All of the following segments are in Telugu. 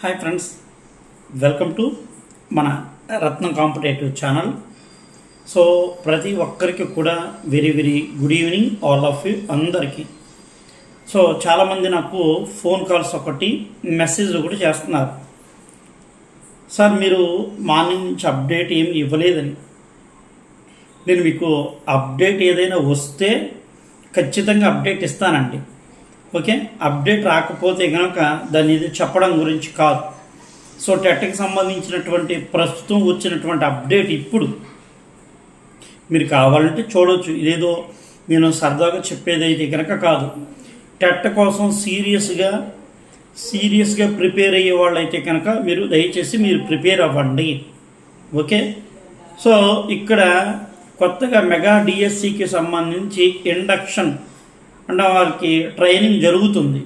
హాయ్ ఫ్రెండ్స్ వెల్కమ్ టు మన రత్నం కాంపిటేటివ్ ఛానల్. సో ప్రతి ఒక్కరికి కూడా very very good evening all of you అందరికీ. సో చాలామంది నాకు ఫోన్ కాల్స్ ఒకటి మెసేజ్ కూడా చేస్తున్నారు. సార్ మీరు మార్నింగ్ నుంచి అప్డేట్ ఏమి ఇవ్వలేదని. నేను మీకు అప్డేట్ ఏదైనా వస్తే ఖచ్చితంగా అప్డేట్ ఇస్తానండి. ఓకే? అప్డేట్ రాకపోతే కనుక దాని ఇది చెప్పడం గురించి కాదు. సో టెట్కి సంబంధించినటువంటి ప్రస్తుతం వచ్చినటువంటి అప్డేట్ ఇప్పుడు. మీరు కావాలంటే చూడవచ్చు ఇదేదో నేను సరదాగా చెప్పేదైతే కనుక కాదు. టెట్ కోసం సీరియస్గా సీరియస్గా ప్రిపేర్ అయ్యే వాళ్ళైతే కనుక మీరు దయచేసి మీరు ప్రిపేర్ అవ్వండి. ఓకే? సో ఇక్కడ కొత్తగా మెగా డిఎస్సికి సంబంధించి ఇండక్షన్ అంటే వారికి ట్రైనింగ్ జరుగుతుంది.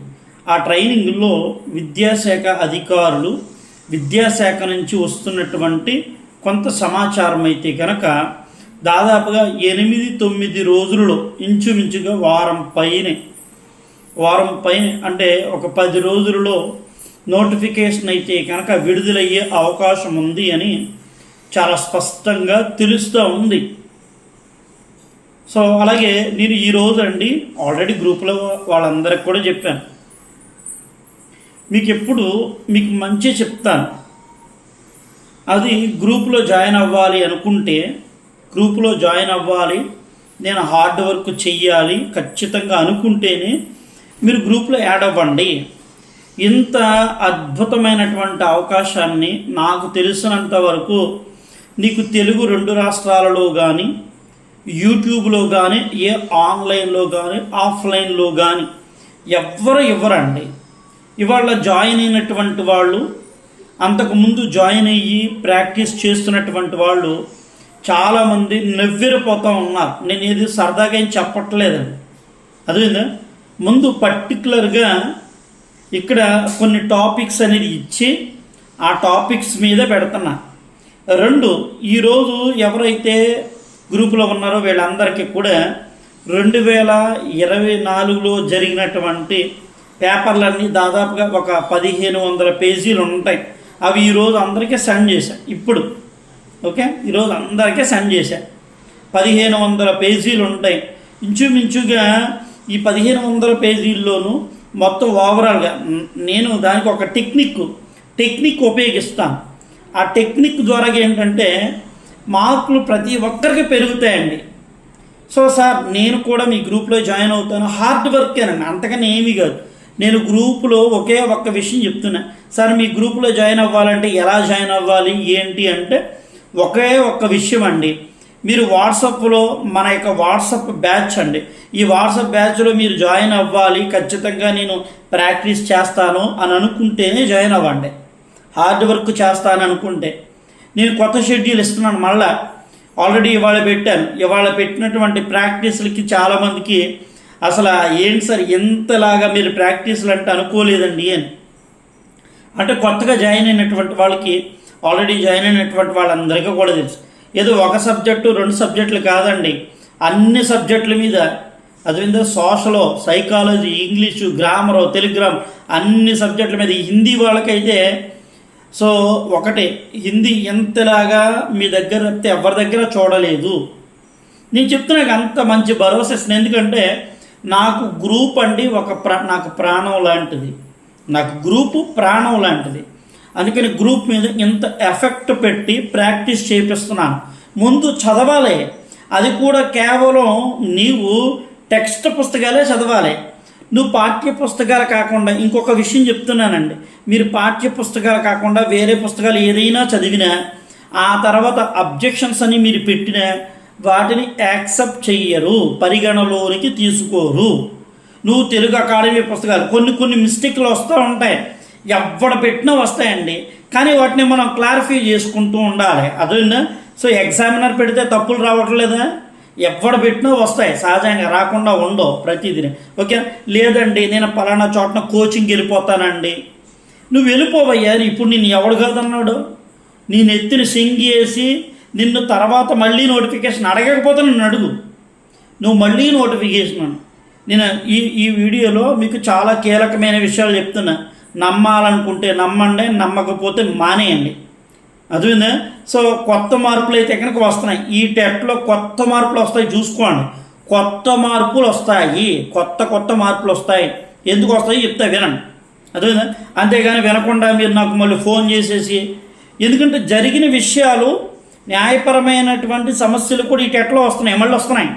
ఆ ట్రైనింగ్లో విద్యాశాఖ అధికారులు విద్యాశాఖ నుంచి వస్తున్నటువంటి కొంత సమాచారం అయితే కనుక దాదాపుగా ఎనిమిది తొమ్మిది రోజులలో ఇంచుమించుగా వారం పైనే వారం పైన అంటే ఒక పది రోజులలో నోటిఫికేషన్ అయితే కనుక విడుదలయ్యే అవకాశం ఉంది అని చాలా స్పష్టంగా తెలుస్తూ ఉంది. సో అలాగే నేను ఈరోజు అండి ఆల్రెడీ గ్రూప్లో వాళ్ళందరికి కూడా చెప్పాను. మీకు ఎప్పుడు మీకు మంచి చెప్తాను. అది గ్రూప్లో జాయిన్ అవ్వాలి అనుకుంటే గ్రూప్లో జాయిన్ అవ్వాలి నేను హార్డ్ వర్క్ చెయ్యాలి ఖచ్చితంగా అనుకుంటేనే మీరు గ్రూప్లో యాడ్ అవ్వండి. ఇంత అద్భుతమైనటువంటి అవకాశాన్ని నాకు తెలిసినంత వరకు నీకు తెలుగు రెండు రాష్ట్రాలలో కానీ యూట్యూబ్లో కానీ ఏ ఆన్లైన్లో కానీ ఆఫ్లైన్లో కానీ ఎవ్వరు ఇవ్వరండి. ఇవాళ జాయిన్ అయినటువంటి వాళ్ళు అంతకుముందు జాయిన్ అయ్యి ప్రాక్టీస్ చేస్తున్నటువంటి వాళ్ళు చాలామంది నవ్విరిపోతూ ఉన్నారు. నేను ఇది సరదాగా ఏం చెప్పట్లేదండి. అదేందా ముందు పర్టికులర్గా ఇక్కడ కొన్ని టాపిక్స్ అనేది ఇచ్చి ఆ టాపిక్స్ మీద పెడుతున్నా. రెండు ఈరోజు ఎవరైతే గ్రూపులో ఉన్నారో వీళ్ళందరికీ కూడా రెండు వేల ఇరవై నాలుగులో జరిగినటువంటి పేపర్లన్నీ దాదాపుగా ఒక పదిహేను వందల పేజీలు ఉంటాయి. అవి ఈరోజు అందరికీ సెండ్ చేశాను ఇప్పుడు ఓకే? ఈరోజు అందరికీ సెండ్ చేశా. పదిహేను వందల పేజీలు ఉంటాయి. ఇంచుమించుగా ఈ పదిహేను వందల పేజీల్లోనూ మొత్తం ఓవరాల్గా నేను దానికి ఒక టెక్నిక్ టెక్నిక్ ఉపయోగిస్తాను. ఆ టెక్నిక్ ద్వారా ఏంటంటే మార్కులు ప్రతి ఒక్కరికి పెరుగుతాయండి. సో సార్ నేను కూడా మీ గ్రూప్లో జాయిన్ అవుతాను. హార్డ్ వర్కేనండి అంతకని ఏమీ కాదు. నేను గ్రూపులో ఒకే ఒక్క విషయం చెప్తున్నా. సార్ మీ గ్రూప్లో జాయిన్ అవ్వాలంటే ఎలా జాయిన్ అవ్వాలి? ఏంటి అంటే ఒకే ఒక్క విషయం అండి. మీరు వాట్సాప్లో మన యొక్క వాట్సాప్ బ్యాచ్ అండి. ఈ వాట్సాప్ బ్యాచ్లో మీరు జాయిన్ అవ్వాలి. ఖచ్చితంగా నేను ప్రాక్టీస్ చేస్తాను అని అనుకుంటేనే జాయిన్ అవ్వండి. హార్డ్ వర్క్ చేస్తాను అనుకుంటే. నేను కొత్త షెడ్యూల్ ఇస్తున్నాను మళ్ళా. ఆల్రెడీ ఇవాళ పెట్టాను. ఇవాళ పెట్టినటువంటి ప్రాక్టీస్లకి చాలామందికి అసలు ఏంటి సార్ ఎంతలాగా మీరు ప్రాక్టీస్లు అంటే అనుకోలేదండి అని. అంటే కొత్తగా జాయిన్ అయినటువంటి వాళ్ళకి ఆల్రెడీ జాయిన్ అయినటువంటి వాళ్ళందరికీ కూడా తెలుసు. ఏదో ఒక సబ్జెక్టు రెండు సబ్జెక్టులు కాదండి. అన్ని సబ్జెక్టుల మీద అదేవిధంగా సోషలో సైకాలజీ ఇంగ్లీషు గ్రామరు టెలిగ్రామ్ అన్ని సబ్జెక్టుల మీద హిందీ వాళ్ళకైతే సో ఒకటి హిందీ ఎంతలాగా మీ దగ్గర తప్పితే ఎవరి దగ్గర చూడలేదు. నేను చెప్తున్నా అంత మంచి భరోసా ఇస్తున్నాను ఎందుకంటే నాకు గ్రూప్ అండి ఒక ప్రా నాకు ప్రాణం లాంటిది. నాకు గ్రూపు ప్రాణం లాంటిది. అందుకని గ్రూప్ మీద ఇంత ఎఫెక్ట్ పెట్టి ప్రాక్టీస్ చేపిస్తున్నాను. ముందు చదవాలి. అది కూడా కేవలం నీవు టెక్స్ట్ పుస్తకాలే చదవాలి. నువ్వు పాఠ్య పుస్తకాలు కాకుండా ఇంకొక విషయం చెప్తున్నానండి. మీరు పాఠ్య పుస్తకాలు కాకుండా వేరే పుస్తకాలు ఏదైనా చదివినా ఆ తర్వాత అబ్జెక్షన్స్ అని మీరు పెట్టినా వాటిని యాక్సెప్ట్ చెయ్యరు పరిగణలోనికి తీసుకోరు. నువ్వు తెలుగు అకాడమీ పుస్తకాలు కొన్ని కొన్ని మిస్టేక్లు వస్తూ ఉంటాయి. ఎవడ పెట్టినా వస్తాయండి. కానీ వాటిని మనం క్లారిఫై చేసుకుంటూ ఉండాలి. అదేనా? సో ఎగ్జామినర్ పెడితే తప్పులు రావట్లేదా? ఎవడ పెట్టినా వస్తాయి. సహజంగా రాకుండా ఉండవు ప్రతిదిన ఓకే? లేదండి నేను పలానా చోటన కోచింగ్ వెళ్ళిపోతానండి. నువ్వు వెళ్ళిపోవయ్యా ఇప్పుడు నిన్ను ఎవడు కాదన్నాడు? నేను ఎత్తిన సింగేసి నిన్ను తర్వాత మళ్ళీ నోటిఫికేషన్ అడగకపోతే నన్ను అడుగు. నువ్వు మళ్ళీ నోటిఫికేషన్ నేను ఈ ఈ వీడియోలో మీకు చాలా కీలకమైన విషయాలు చెప్తున్నా. నమ్మాలనుకుంటే నమ్మండి నమ్మకపోతే మానేయండి. అర్థమైందా? సో కొత్త మార్పులు అయితే కనుక వస్తున్నాయి? ఈ టెట్లో కొత్త మార్పులు వస్తాయి. చూసుకోండి. కొత్త మార్పులు వస్తాయి. కొత్త కొత్త మార్పులు వస్తాయి. ఎందుకు వస్తాయి? చెప్తా వినండి. అర్థమైందా? అంతేగాని వినకుండా మీరు నాకు మళ్ళీ ఫోన్ చేసేసి ఎందుకంటే జరిగిన విషయాలు న్యాయపరమైనటువంటి సమస్యలు కూడా ఈ టెట్లో వస్తున్నాయి. మళ్ళీ వస్తున్నాయి.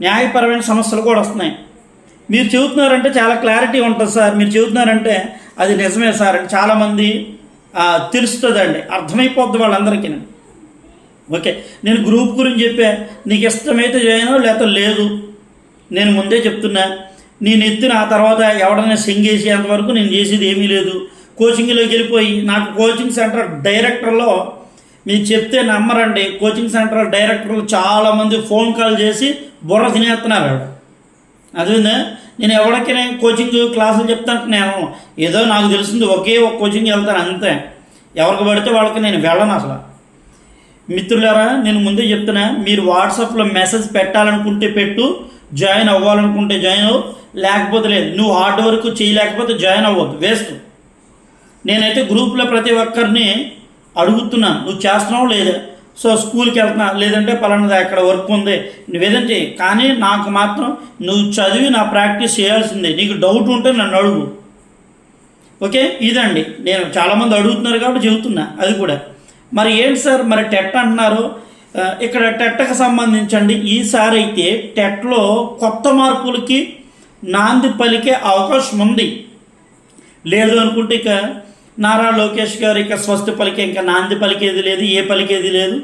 న్యాయపరమైన సమస్యలు కూడా వస్తున్నాయి. మీరు చెబుతున్నారంటే చాలా క్లారిటీ ఉంటుంది సార్. మీరు చెబుతున్నారంటే అది నిజమే సార్ అని చాలామంది తెలుస్తుందండి. అర్థమైపోద్ది వాళ్ళందరికీ ఓకే నేను గ్రూప్ గురించి చెప్పా. నీకు ఇష్టమైతే చేయను లేకపోతే లేదు. నేను ముందే చెప్తున్నా. నేను ఎత్తిన ఆ తర్వాత ఎవడైనా సింగ్ వరకు నేను చేసేది ఏమీ లేదు. కోచింగ్లోకి వెళ్ళిపోయి నాకు కోచింగ్ సెంటర్ డైరెక్టర్లో మీరు చెప్తే నమ్మరండి. కోచింగ్ సెంటర్ డైరెక్టర్లు చాలామంది ఫోన్ కాల్ చేసి బుర్ర తినేస్తున్నారు ఆవిడ నేను ఎవరికైనా కోచింగ్ క్లాసులు చెప్తాను నేను ఏదో నాకు తెలిసింది ఒకే ఒక కోచింగ్ వెళ్తాను అంతే. ఎవరికి పడితే వాళ్ళకి నేను వెళ్ళను అసలు. మిత్రులారా నేను ముందే చెప్తున్నా మీరు వాట్సాప్లో మెసేజ్ పెట్టాలనుకుంటే పెట్టు జాయిన్ అవ్వాలనుకుంటే జాయిన్ అవ్వు. లేకపోతే లేదు నువ్వు హార్డ్ వర్క్ చేయలేకపోతే జాయిన్ అవ్వద్దు వేస్ట్ నేనైతే గ్రూప్లో ప్రతి ఒక్కరిని అడుగుతున్నాను నువ్వు చేస్తున్నావు లేదా? సో స్కూల్కి వెళ్తున్నా లేదంటే పలానాది అక్కడ వర్క్ ఉంది నువ్వేదైనా చేయి కానీ నాకు మాత్రం నువ్వు చదివి నా ప్రాక్టీస్ చేయాల్సిందే. నీకు డౌట్ ఉంటే నన్ను అడుగు. ఓకే? ఇదండి. నేను చాలామంది అడుగుతున్నారు కాబట్టి చెబుతున్నా. అది కూడా. మరి ఏంటి సార్? మరి టెట్ అంటున్నారు. ఇక్కడ టెట్కి సంబంధించండి. ఈసారి అయితే టెట్లో కొత్త మార్పులకి నాంది పలికే అవకాశం ఉంది. లేదు అనుకుంటే ఇక నారా లోకేష్ గారు ఇంకా స్వస్తి పలికి ఇంకా నాంది పలికేది లేదు ఏ పలికేది లేదు.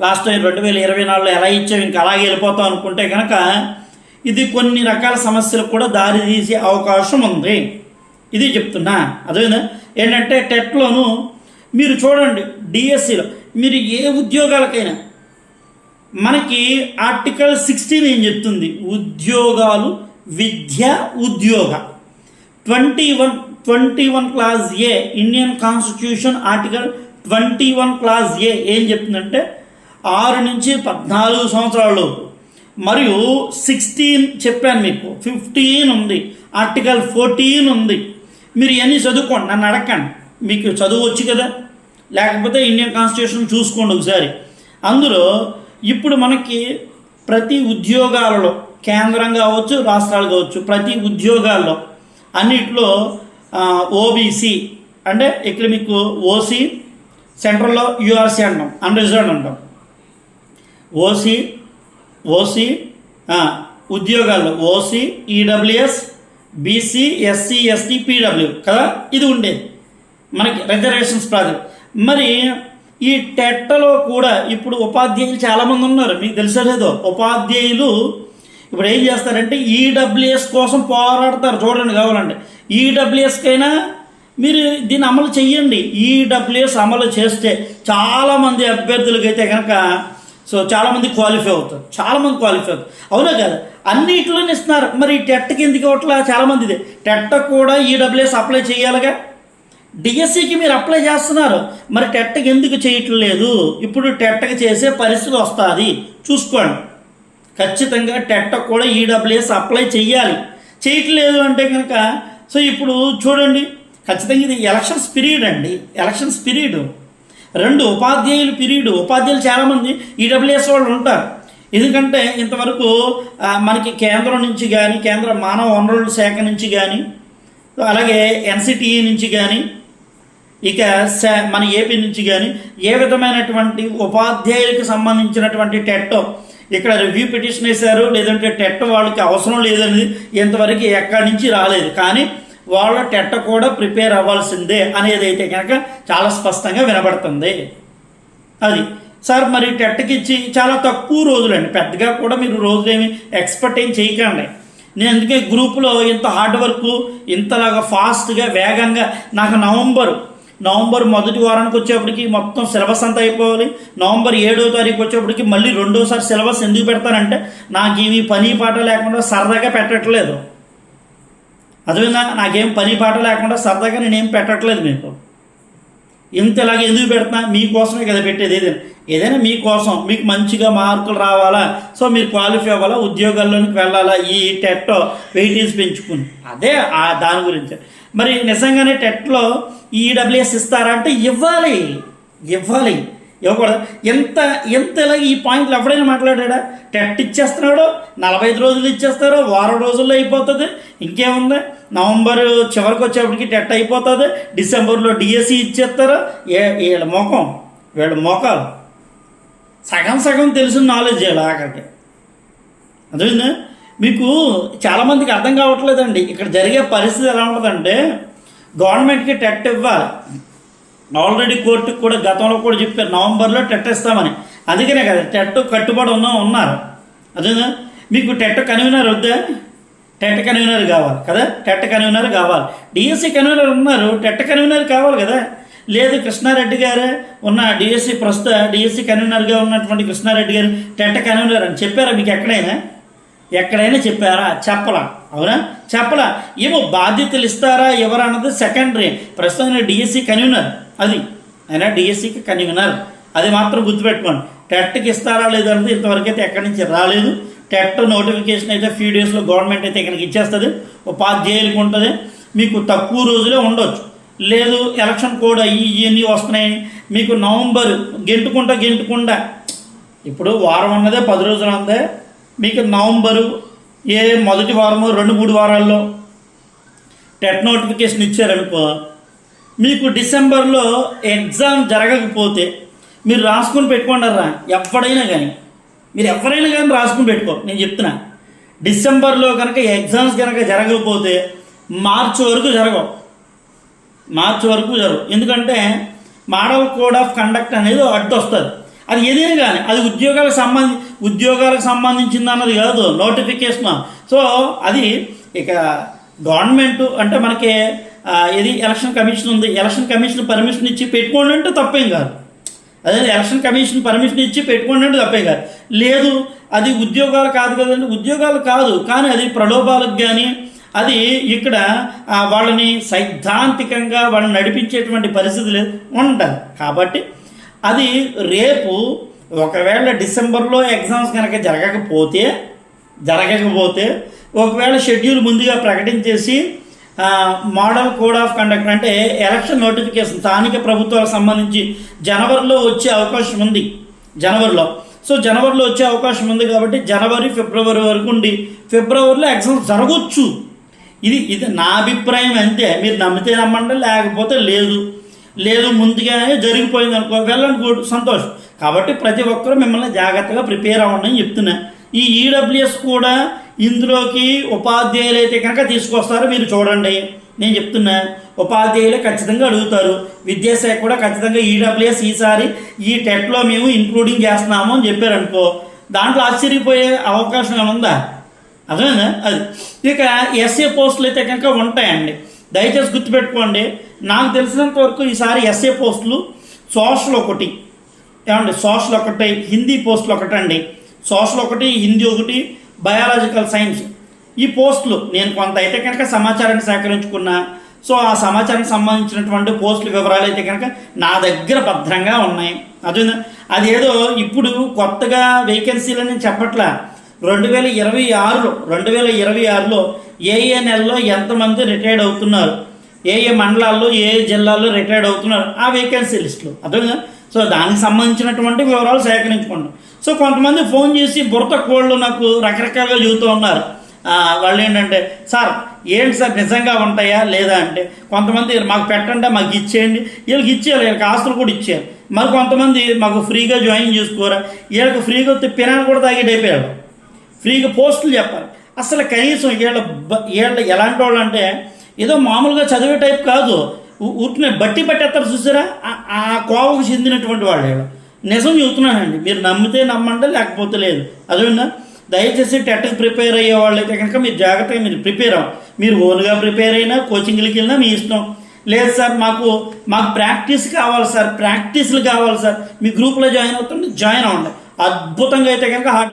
లాస్ట్ టైం రెండు వేల ఇరవై నాలుగులో ఎలా ఇచ్చాం ఇంకా అలాగే వెళ్ళిపోతాం అనుకుంటే కనుక ఇది కొన్ని రకాల సమస్యలకు కూడా దారి తీసే అవకాశం ఉంది. ఇది చెప్తున్నా. అదేనా ఏంటంటే టెట్లోను మీరు చూడండి డిఎస్సిలో మీరు ఏ ఉద్యోగాలకైనా మనకి ఆర్టికల్ సిక్స్టీన్ ఏం చెప్తుంది? ఉద్యోగాలు విద్య ఉద్యోగ. Twenty one twenty one class A Indian constitution article twenty one class A ఏం చెప్తుందంటే ఆరు నుంచి పద్నాలుగు సంవత్సరాలు. మరియు సిక్స్టీన్ చెప్పాను మీకు. ఫిఫ్టీన్ ఉంది. ఆర్టికల్ ఫోర్టీన్ ఉంది. మీరు ఇవన్నీ చదువుకోండి. నన్ను అడగండి మీకు చదువు వచ్చు కదా? లేకపోతే ఇండియన్ కాన్స్టిట్యూషన్ చూసుకోండి ఒకసారి. అందులో ఇప్పుడు మనకి ప్రతి ఉద్యోగాలలో కేంద్రం కావచ్చు రాష్ట్రాలు కావచ్చు ప్రతి ఉద్యోగాల్లో అన్నిట్లో ఓబీసీ అంటే ఇక్కడ మీకు ఓసీ సెంట్రల్లో యూఆర్సీ అంటాం అన్రిజర్వ్డ్ అంటాం. ఓసీ ఓసీ ఉద్యోగాల్లో OC EWS BC SC ST PW కదా? ఇది ఉండేది మనకి రిజర్వేషన్స్ ప్రాజెక్ట్ మరి ఈ టెట్టలో కూడా ఇప్పుడు ఉపాధ్యాయులు చాలామంది ఉన్నారు. మీకు తెలుసా లేదో? ఉపాధ్యాయులు ఇప్పుడు ఏం చేస్తారంటే ఈడబ్ల్యూఎస్ కోసం పోరాడతారు. చూడండి కావాలంటే. ఈడబ్ల్యూఎస్కైనా మీరు దీన్ని అమలు చెయ్యండి. ఈడబ్ల్యూఎస్ అమలు చేస్తే చాలామంది అభ్యర్థులకైతే కనుక సో చాలామంది క్వాలిఫై అవుతారు. చాలామంది క్వాలిఫై అవుతారు. అవునా కదా? అన్నిట్లోనే ఇస్తున్నారు. మరి టెట్కి ఎందుకు ఇవ్వట్లా చాలామంది ఇది టెట్ కూడా ఈడబ్ల్యూఎస్ అప్లై చేయాలిగా? డిఎస్సికి మీరు అప్లై చేస్తున్నారు. మరి టెట్కి ఎందుకు చేయట్లేదు? ఇప్పుడు టెట్కి చేసే పరిస్థితి వస్తుంది. చూసుకోండి. ఖచ్చితంగా టెట్ కూడా ఈడబ్ల్యూఎస్ అప్లై చేయాలి. చేయట్లేదు అంటే కనుక సో ఇప్పుడు చూడండి ఖచ్చితంగా ఇది ఎలక్షన్స్ పీరియడ్ అండి. ఎలక్షన్స్ పీరియడ్ రెండు ఉపాధ్యాయులు పీరియడ్ ఉపాధ్యాయులు చాలామంది ఈడబ్ల్యూఎస్ వాళ్ళు ఉంటారు. ఎందుకంటే ఇంతవరకు మనకి కేంద్రం నుంచి కానీ కేంద్ర మానవ వనరుల శాఖ నుంచి కానీ అలాగే ఎన్సిటిఈ నుంచి కానీ ఇక మన ఏపీ నుంచి కానీ ఏ విధమైనటువంటి ఉపాధ్యాయులకు సంబంధించినటువంటి టెట్టో ఇక్కడ రివ్యూ పిటిషన్ వేశారు. లేదంటే టెట్ వాళ్ళకి అవసరం లేదని ఇంతవరకు ఎక్కడి నుంచి రాలేదు. కానీ వాళ్ళ టెట్ కూడా ప్రిపేర్ అవ్వాల్సిందే అనేది అయితే కనుక చాలా స్పష్టంగా వినబడుతుంది. అది. సార్ మరి టెట్కి ఇచ్చి చాలా తక్కువ రోజులండి. పెద్దగా కూడా మీరు రోజులేమి ఎక్స్పెక్ట్ ఏం చేయకండి. నేను అందుకే గ్రూపులో ఇంత హార్డ్ వర్క్ ఇంతలాగా ఫాస్ట్గా వేగంగా నాకు నవంబర్ నవంబర్ మొదటి వారానికి వచ్చేప్పటికి మొత్తం సిలబస్ అంతా అయిపోవాలి. నవంబర్ ఏడో తారీఖు వచ్చేప్పటికి మళ్ళీ రెండోసారి సిలబస్ ఎందుకు పెడతానంటే నాకు ఇవి పని పాట లేకుండా సరదాగా పెట్టట్లేదు. అదేవిధంగా నాకేం పని పాట లేకుండా సరదాగా నేనేం పెట్టట్లేదు మీకు. ఇంత ఇలాగ ఎందుకు పెడుతున్నా మీకోసమే కదా పెట్టేది ఏదైనా. ఏదైనా మీకోసం మీకు మంచిగా మార్కులు రావాలా? సో మీరు క్వాలిఫై అవ్వాలా? ఉద్యోగాల్లోనికి వెళ్ళాలా? ఈ టెట్టో వెయిటేజ్ పెంచుకుని. అదే దాని గురించి. మరి నిజంగానే టెట్లో ఈడబ్ల్యూఎస్ ఇస్తారా అంటే ఇవ్వాలి. ఇవ్వాలి. ఇవ్వకూడదు. ఎంత ఎంత ఇలా ఈ పాయింట్లు ఎవడైనా మాట్లాడా టెట్ ఇచ్చేస్తున్నాడు నలభై ఐదు రోజులు ఇచ్చేస్తారు వారం రోజుల్లో అయిపోతుంది. ఇంకేముంది? నవంబర్ చివరికి వచ్చేప్పటికి టెట్ అయిపోతుంది. డిసెంబర్లో డిఎస్సి ఇచ్చేస్తారు. వీళ్ళ ముఖం వీళ్ళ మోకాలు సగం సగం తెలిసిన నాలెడ్జ్ చేయాలి ఆఖరికి. అదే మీకు చాలామందికి అర్థం కావట్లేదండి. ఇక్కడ జరిగే పరిస్థితి ఎలా ఉంటుందంటే గవర్నమెంట్కి టెట్ ఇవ్వాలి. ఆల్రెడీ కోర్టుకు కూడా గతంలో కూడా చెప్పారు నవంబర్లో టెట్ ఇస్తామని. అందుకనే కదా టెట్ కట్టుబడి ఉన్న ఉన్నారు అదే మీకు టెట్ కన్వీనర్ వద్దా? టెట్ కన్వీనర్ కావాలి కదా? టెట్ కన్వీనర్ కావాలి. డిఎస్సి కన్వీనర్ ఉన్నారు టెట్ కన్వీనర్ కావాలి కదా? లేదు కృష్ణారెడ్డి గారే ఉన్న డిఎస్సి ప్రస్తుత డిఎస్సి కన్వీనర్గా ఉన్నటువంటి కృష్ణారెడ్డి గారు టెట్ కన్వీనర్ అని చెప్పారా మీకు ఎక్కడైనా? ఎక్కడైనా చెప్పారా? చెప్పలా. అవునా? చెప్పలా. ఏమో బాధ్యతలు ఇస్తారా? ఎవరు అన్నది సెకండరీ ప్రస్తుతం డిఎస్సి కన్వీనర్. అది. అయినా డిఎస్సికి కన్వీనర్. అది మాత్రం గుర్తుపెట్టుకోండి. టెట్కి ఇస్తారా లేదన్నది ఇంతవరకు అయితే ఎక్కడి నుంచి రాలేదు. టెట్ నోటిఫికేషన్ అయితే ఫ్యూ డేస్లో గవర్నమెంట్ అయితే ఇక్కడికి ఇచ్చేస్తుంది. ఉపాధ్యాయులకు ఉంటుంది. మీకు తక్కువ రోజులే ఉండొచ్చు. లేదు ఎలక్షన్ కోడ్ అయ్యి ఇవన్నీ వస్తున్నాయి. మీకు నవంబర్ గెంటుకుంటా గెంటుకుండా ఇప్పుడు వారం అన్నదే పది రోజులు ఉందే మీకు నవంబరు ఏ మొదటి వారము రెండు మూడు వారాల్లో టెట్ నోటిఫికేషన్ ఇచ్చారనుకో మీకు డిసెంబర్లో ఎగ్జామ్ జరగకపోతే మీరు రాసుకొని పెట్టుకోండారా ఎవడైనా కానీ మీరు ఎవరైనా కానీ రాసుకుని పెట్టుకో. నేను చెప్తున్నా. డిసెంబర్లో కనుక ఎగ్జామ్స్ కనుక జరగకపోతే మార్చి వరకు జరగవు. మార్చి వరకు జరగవు. ఎందుకంటే మోడల్ కోడ్ ఆఫ్ కండక్ట్ అనేది అడ్డు వస్తుంది అది ఏదైనా కానీ అది ఉద్యోగాలకు సంబంధి ఉద్యోగాలకు సంబంధించింది అన్నది కాదు నోటిఫికేషన్ సో అది ఇక గవర్నమెంట్ అంటే మనకి ఇది ఎలక్షన్ కమిషన్ ఉంది. ఎలక్షన్ కమిషన్ పర్మిషన్ ఇచ్చి పెట్టుకోండి అంటే తప్పేం కాదు. అదే ఎలక్షన్ కమిషన్ పర్మిషన్ ఇచ్చి పెట్టుకోండి అంటే తప్పేం కాదు. లేదు అది ఉద్యోగాలు కాదు కదండి. ఉద్యోగాలు కాదు కానీ అది ప్రలోభాలకు కానీ అది ఇక్కడ వాళ్ళని సైద్ధాంతికంగా వాళ్ళని నడిపించేటువంటి పరిస్థితి లేదు ఉంటుంది కాబట్టి అది రేపు ఒకవేళ డిసెంబర్లో ఎగ్జామ్స్ కనుక జరగకపోతే జరగకపోతే ఒకవేళ షెడ్యూల్ ముందుగా ప్రకటించేసి మోడల్ కోడ్ ఆఫ్ కండక్ట్ అంటే ఎలక్షన్ నోటిఫికేషన్ స్థానిక ప్రభుత్వాలకు సంబంధించి జనవరిలో వచ్చే అవకాశం ఉంది. జనవరిలో. సో జనవరిలో వచ్చే అవకాశం ఉంది కాబట్టి జనవరి ఫిబ్రవరి వరకు ఉండి ఫిబ్రవరిలో ఎగ్జామ్స్ జరగవచ్చు ఇది ఇది నా అభిప్రాయం అంతే. మీరు నమ్మితే నమ్మండి లేకపోతే లేదు. లేదు ముందుగానే జరిగిపోయింది అనుకో వెళ్ళండి గుడ్ సంతోషం. కాబట్టి ప్రతి ఒక్కరూ మిమ్మల్ని జాగ్రత్తగా ప్రిపేర్ అవ్వండి అని చెప్తున్నా. ఈ ఈడబ్ల్యూఎస్ కూడా ఇందులోకి ఉపాధ్యాయులు అయితే కనుక తీసుకొస్తారో మీరు చూడండి. నేను చెప్తున్నా ఉపాధ్యాయులు ఖచ్చితంగా అడుగుతారు. విద్యాశాఖ కూడా ఖచ్చితంగా ఈడబ్ల్యూఎస్ ఈసారి ఈ టెట్లో మేము ఇంక్లూడింగ్ చేస్తున్నాము అని చెప్పారనుకో దాంట్లో ఆశ్చర్యపోయే అవకాశం ఏమైనా ఉందా? అదేనా అది. ఇక ఎస్ఏ పోస్టులు అయితే కనుక ఉంటాయండి. దయచేసి గుర్తుపెట్టుకోండి. నాకు తెలిసినంత వరకు ఈసారి ఎస్ఏ పోస్టులు సోషల్ ఒకటి. ఏమండి? సోషల్ ఒకటి హిందీ పోస్టులు ఒకటండి. సోషల్ ఒకటి హిందీ ఒకటి బయాలజికల్ సైన్స్. ఈ పోస్టులు నేను కొంత అయితే కనుక సమాచారాన్ని సేకరించుకున్నా. సో ఆ సమాచారానికి సంబంధించినటువంటి పోస్టుల వివరాలు అయితే కనుక నా దగ్గర భద్రంగా ఉన్నాయి. అదే అదేదో ఇప్పుడు కొత్తగా వేకెన్సీలు అని చెప్పట్లా. రెండు వేల ఇరవై ఆరులో రెండు వేల ఇరవై ఆరులో ఏ ఏ నెలలో ఎంతమంది రిటైర్డ్ అవుతున్నారు? ఏ ఏ మండలాల్లో ఏ జిల్లాల్లో రిటైర్డ్ అవుతున్నారు? ఆ వేకెన్సీ లిస్టులు. అదే సో దానికి సంబంధించినటువంటి వివరాలు సేకరించుకోండి. సో కొంతమంది ఫోన్ చేసి బురత కోళ్ళు నాకు రకరకాలుగా చెబుతూ ఉన్నారు. వాళ్ళు ఏంటంటే సార్ ఏంటి సార్ నిజంగా ఉంటాయా లేదా? అంటే కొంతమంది మాకు పెట్టండి మాకు ఇచ్చేయండి. వీళ్ళకి ఇచ్చేయాలి వీళ్ళకి ఆస్తులు కూడా ఇచ్చారు మరి కొంతమంది మాకు ఫ్రీగా జాయిన్ చేసుకోరా? వీళ్ళకి ఫ్రీగా వస్తే పినాలు కూడా తాగేటైపోయాడు ఫ్రీగా పోస్టులు చెప్పాలి. అసలు కనీసం వీళ్ళ వీళ్ళ ఎలాంటి వాళ్ళు అంటే ఏదో మామూలుగా చదివే టైప్ కాదు. ఊరికనే బట్టి పట్టేస్తారు చూసారా? ఆ- ఆ కోవకు చెందినటువంటి వాళ్ళు నిజం చెబుతున్నానండి మీరు నమ్మితే నమ్మండి లేకపోతే లేదు. అదేవిధంగా దయచేసి టెట్కి ప్రిపేర్ అయ్యే వాళ్ళైతే కనుక మీరు జాగ్రత్తగా మీరు ప్రిపేర్ అవ్వండి మీరు ఓన్గా ప్రిపేర్ అయినా కోచింగ్లకి వెళ్ళినా మీ ఇష్టం. లేదు సార్ మాకు మాకు ప్రాక్టీస్ కావాలి సార్ ప్రాక్టీస్లు కావాలి సార్. మీ గ్రూప్లో జాయిన్ అవుతుంటే జాయిన్ అవ్వండి. అద్భుతంగా అయితే కనుక హార్ట్